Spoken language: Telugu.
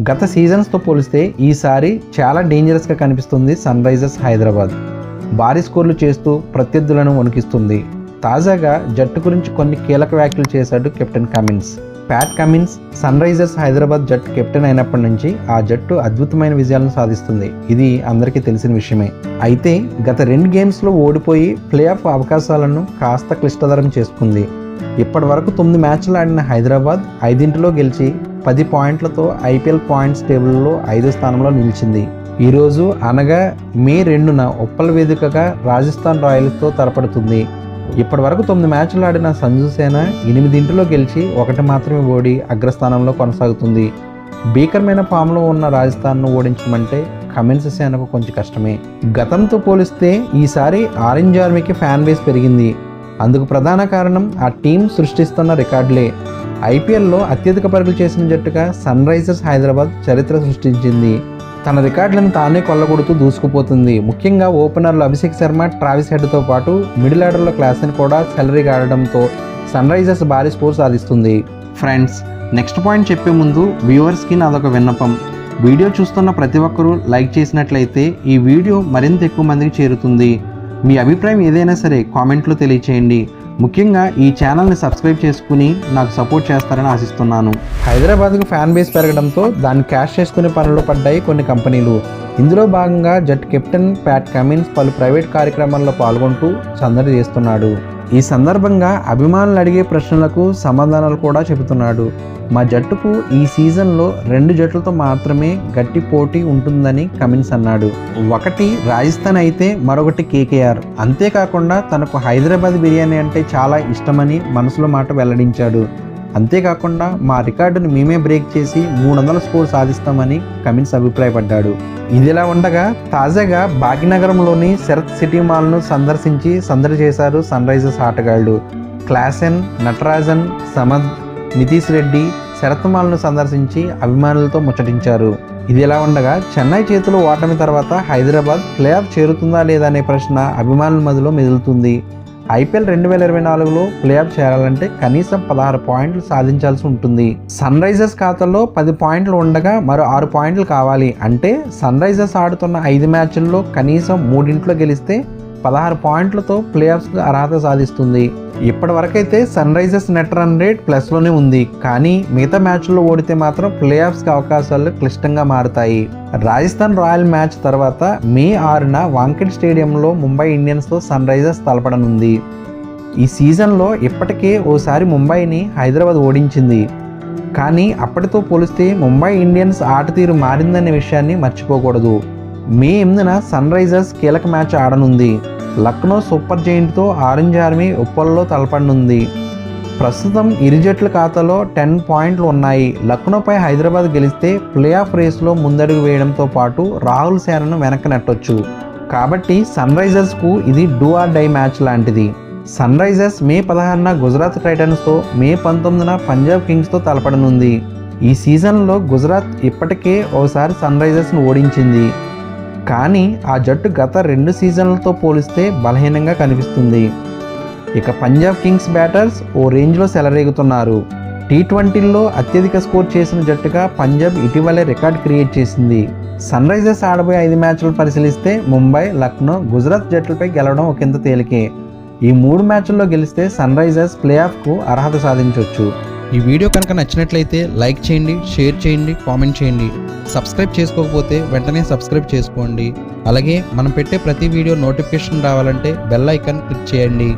గత సీజన్స్తో పోలిస్తే ఈసారి చాలా డేంజరస్గా కనిపిస్తుంది సన్ రైజర్స్ హైదరాబాద్. భారీ స్కోర్లు చేస్తూ ప్రత్యర్థులను వణికిస్తుంది. తాజాగా జట్టు గురించి కొన్ని కీలక వ్యాఖ్యలు చేశాడు captain Cummins. Pat Cummins Sunrisers Hyderabad జట్టు కెప్టెన్ అయినప్పటి నుంచి ఆ జట్టు అద్భుతమైన విజయాలను సాధిస్తుంది. ఇది అందరికీ తెలిసిన విషయమే. అయితే గత రెండు గేమ్స్లో ఓడిపోయి ప్లే ఆఫ్ అవకాశాలను కాస్త క్లిష్టతరం చేసుకుంది. ఇప్పటి వరకు తొమ్మిది మ్యాచ్లు ఆడిన హైదరాబాద్ ఐదింటిలో గెలిచి పది పాయింట్లతో ఐపీఎల్ పాయింట్స్ టేబుల్లో ఐదో స్థానంలో నిలిచింది. ఈరోజు అనగా మే రెండున ఉప్పల వేదికగా రాజస్థాన్ రాయల్స్తో తలపడుతుంది. ఇప్పటి వరకు తొమ్మిది మ్యాచ్లు ఆడిన సంజు సేన ఎనిమిదింటిలో గెలిచి ఒకటి మాత్రమే ఓడి అగ్రస్థానంలో కొనసాగుతుంది. భీకరమైన ఫామ్లో ఉన్న రాజస్థాన్ను ఓడించమంటే కమిన్స్ సేనకు కొంచెం కష్టమే. గతంతో పోలిస్తే ఈసారి ఆరెంజ్ ఆర్మీకి ఫ్యాన్ బేస్ పెరిగింది. అందుకు ప్రధాన కారణం ఆ టీం సృష్టిస్తున్న రికార్డులే. ఐపీఎల్లో అత్యధిక పరుగులు చేసిన జట్టుగా సన్ రైజర్స్ హైదరాబాద్ చరిత్ర సృష్టించింది. తన రికార్డులను తానే కొల్లగొడుతూ దూసుకుపోతుంది. ముఖ్యంగా ఓపెనర్లు అభిషేక్ శర్మ ట్రావిస్ హెడ్తో పాటు మిడిల్ ఆర్డర్లో క్లాస్ని కూడా సెలరీ ఆడడంతో సన్ రైజర్స్ భారీ స్కోర్ సాధిస్తుంది. ఫ్రెండ్స్ నెక్స్ట్ పాయింట్ చెప్పే ముందు వ్యూవర్స్కి నాదొక విన్నపం. వీడియో చూస్తున్న ప్రతి ఒక్కరూ లైక్ చేసినట్లయితే ఈ వీడియో మరింత ఎక్కువ మందికి చేరుతుంది. మీ అభిప్రాయం ఏదైనా సరే కామెంట్లో తెలియచేయండి. ముఖ్యంగా ఈ ఛానల్ని సబ్స్క్రైబ్ చేసుకుని నాకు సపోర్ట్ చేస్తారని ఆశిస్తున్నాను. హైదరాబాద్కు ఫ్యాన్ బేస్ పెరగడంతో దాన్ని క్యాష్ చేసుకునే పనులు పడ్డాయి కొన్ని కంపెనీలు. ఇందులో భాగంగా జట్ కెప్టెన్ ప్యాట్ కమిన్స్ పలు ప్రైవేట్ కార్యక్రమాల్లో పాల్గొంటూ సందడి చేస్తున్నాడు. ఈ సందర్భంగా అభిమానులు అడిగే ప్రశ్నలకు సమాధానాలు కూడా చెబుతున్నాడు. మా జట్టుకు ఈ సీజన్లో రెండు జట్లతో మాత్రమే గట్టి పోటీ ఉంటుందని కమిన్స్ అన్నాడు. ఒకటి రాజస్థాన్ అయితే మరొకటి కేకేఆర్. అంతేకాకుండా తనకు హైదరాబాద్ బిర్యానీ అంటే చాలా ఇష్టమని మనసులో మాట వెల్లడించాడు. అంతేకాకుండా మా రికార్డును మేమే బ్రేక్ చేసి మూడు వందల స్కోర్ సాధిస్తామని కమిన్స్ అభిప్రాయపడ్డాడు. ఇదిలా ఉండగా తాజాగా భాగ్యనగరంలోని శరత్ సిటీ మాల్ను సందర్శించి సందడి చేశారు సన్ రైజర్స్ ఆటగాళ్ళు క్లాసెన్ నటరాజన్ సమద్ నితీష్ రెడ్డి శరత్ మాల్ను సందర్శించి అభిమానులతో ముచ్చటించారు. ఇది ఎలా ఉండగా చెన్నై చేతులు ఓటమి తర్వాత హైదరాబాద్ ప్లే ఆఫ్ చేరుతుందా లేదా అనే ప్రశ్న అభిమానుల మధ్యలో మెదులుతుంది. ఐపీఎల్ రెండు వేల ఇరవై నాలుగులో ప్లే ఆఫ్ చేరాలంటే కనీసం పదహారు పాయింట్లు సాధించాల్సి ఉంటుంది. సన్ రైజర్స్ ఖాతాలో పది పాయింట్లు ఉండగా మరో ఆరు పాయింట్లు కావాలి. అంటే సన్ రైజర్స్ ఆడుతున్న ఐదు మ్యాచ్ల్లో కనీసం మూడింట్లో గెలిస్తే పదహారు పాయింట్లతో ప్లేఆఫ్స్కు అర్హత సాధిస్తుంది. ఇప్పటివరకైతే Sunrisers net run rate ప్లస్లోనే ఉంది. కానీ మిగతా మ్యాచ్లో ఓడితే మాత్రం ప్లేఆఫ్స్కి అవకాశాలు క్లిష్టంగా మారుతాయి. రాజస్థాన్ రాయల్ మ్యాచ్ తర్వాత మే ఆరున వాంకెట్ స్టేడియంలో ముంబై ఇండియన్స్తో సన్ రైజర్స్ తలపడనుంది. ఈ సీజన్లో ఇప్పటికే ఓసారి ముంబైని హైదరాబాద్ ఓడించింది. కానీ అప్పటితో పోలిస్తే ముంబై ఇండియన్స్ ఆట తీరు మారిందనే విషయాన్ని మర్చిపోకూడదు. మే ఎనిమిదిన సన్ రైజర్స్ కీలక మ్యాచ్ ఆడనుంది. లక్నో సూపర్ జైంట్తో ఆరెంజ్ ఆర్మీ ఉప్పల్లో తలపడనుంది ప్రస్తుతం ఇరు జట్ల ఖాతాలో టెన్ పాయింట్లు ఉన్నాయి. లక్నోపై హైదరాబాద్ గెలిస్తే ప్లే ఆఫ్ రేస్లో ముందడుగు వేయడంతో పాటు రాహుల్ సేనను వెనక్కి నెట్టొచ్చు. కాబట్టి సన్ రైజర్స్కు ఇది డూ ఆర్ డై మ్యాచ్ లాంటిది. సన్ రైజర్స్ మే పదహారున గుజరాత్ టైటన్స్తో మే పంతొమ్మిదిన పంజాబ్ కింగ్స్తో తలపడనుంది. ఈ సీజన్లో గుజరాత్ ఇప్పటికే ఓసారి సన్ రైజర్స్ను ఓడించింది. కానీ ఆ జట్టు గత రెండు సీజన్లతో పోలిస్తే బలహీనంగా కనిపిస్తుంది. ఇక పంజాబ్ కింగ్స్ బ్యాటర్స్ ఓ రేంజ్లో సెలరేగుతున్నారు. టీ ట్వంటీల్లో అత్యధిక స్కోర్ చేసిన జట్టుగా పంజాబ్ ఇటీవలే రికార్డ్ క్రియేట్ చేసింది. సన్ రైజర్స్ ఆడబోయే ఐదు మ్యాచ్లు పరిశీలిస్తే ముంబై లక్నో గుజరాత్ జట్లపై గెలవడం ఒకంత తేలికే. ఈ మూడు మ్యాచ్ల్లో గెలిస్తే సన్ రైజర్స్ ప్లే ఆఫ్కు అర్హత సాధించవచ్చు ఈ వీడియో కనుక నచ్చినట్లయితే లైక్ చేయండి షేర్ చేయండి కామెంట్ చేయండి. సబ్స్క్రైబ్ చేసుకోకపోతే వెంటనే సబ్స్క్రైబ్ చేసుకోండి. అలాగే మనం పెట్టే ప్రతి వీడియో నోటిఫికేషన్ రావాలంటే బెల్ ఐకాన్ క్లిక్ చేయండి.